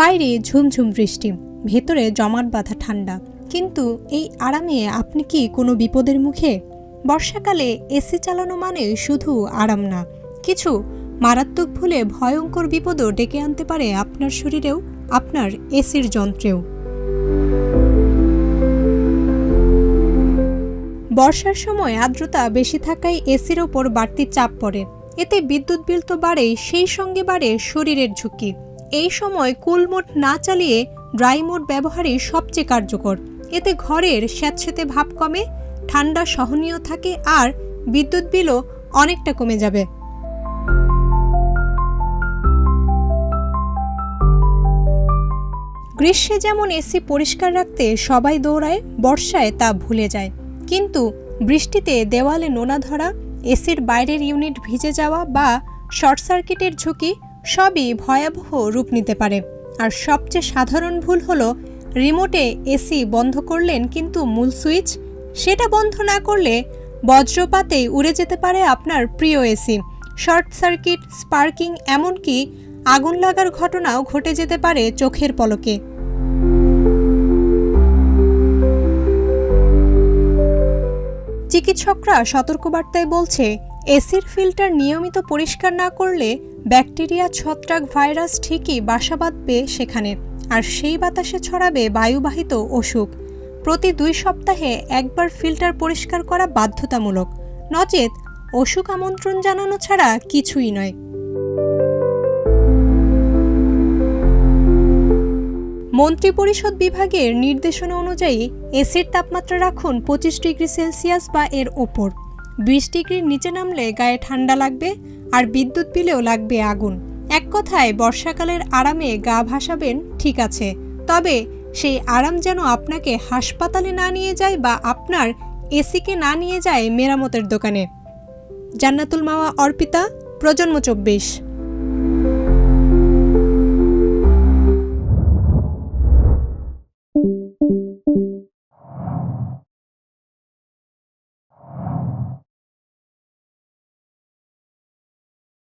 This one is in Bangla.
বাইরে ঝুমঝুম বৃষ্টি, ভেতরে জমাট বাঁধা ঠান্ডা। কিন্তু এই আরামে আপনি কি কোনো বিপদের মুখে? বর্ষাকালে এসি চালানো মানে শুধু আরাম না, কিছু মারাত্মক ভুলে ভয়ঙ্কর বিপদও ডেকে আনতে পারে আপনার শরীরেও, আপনার এসির যন্ত্রেও। বর্ষার সময় আর্দ্রতা বেশি থাকায় এসির ওপর বাড়তি চাপ পড়ে। এতে বিদ্যুৎ বিল তো বাড়েই, সেই সঙ্গে বাড়ে শরীরের ঝুঁকি। এই সময় কুল মোড না চালিয়ে ড্রাই মোড ব্যবহারই সবচেয়ে কার্যকর। এতে ঘরের স্যাঁতস্যাঁতে ভাব কমে, ঠান্ডা সহনীয় থাকে আর বিদ্যুৎ বিলও অনেকটা কমে যাবে। গ্রীষ্মে যেমন এসি পরিষ্কার রাখতে সবাই দৌড়ায়, বর্ষায় তা ভুলে যায়। কিন্তু বৃষ্টিতে দেওয়ালে নোনা ধরা, এসির বাইরের ইউনিট ভিজে যাওয়া বা শর্ট সার্কিটের ঝুঁকি সবই ভয়াবহ রূপ নিতে পারে। আর সবচেয়ে সাধারণ ভুল হলো, রিমোটে এসি বন্ধ করলেন কিন্তু মূল সুইচ, সেটা বন্ধ না করলে বজ্রপাতেই উড়ে যেতে পারে আপনার প্রিয় এসি। শর্ট সার্কিট, স্পার্কিং, এমনকি আগুন লাগার ঘটনাও ঘটে যেতে পারে চোখের পলকে। চিকিৎসকরা সতর্কবার্তায় বলছে এসির ফিল্টার নিয়মিত পরিষ্কার না করলে ব্যাকটেরিয়া, ছত্রাক ভাইরাস ঠিকই বাসা বাঁধবে সেখানে, আর সেই বাতাসে ছড়াবে বায়ুবাহিত অসুখ। প্রতি দুই সপ্তাহে একবার ফিল্টার পরিষ্কার করা বাধ্যতামূলক। নচেত অসুখ আমন্ত্রণ জানানো ছাড়া কিছুই নয়। মন্ত্রিপরিষদ বিভাগের নির্দেশনা অনুযায়ী এসির তাপমাত্রা রাখুন পঁচিশ ডিগ্রি সেলসিয়াস বা এর ওপর। বিশ ডিগ্রির নিচে নামলে গায়ে ঠান্ডা লাগবে আর বিদ্যুৎ বিলেও লাগবে আগুন। এক কথায় বর্ষাকালের আরামে গা ভাসাবেন ঠিক আছে, তবে সেই আরাম যেন আপনাকে হাসপাতালে না নিয়ে যায় বা আপনার এসিকে না নিয়ে যায় মেরামতের দোকানে। জান্নাতুল মাওয়া অর্পিতা, প্রজন্ম চব্বিশ।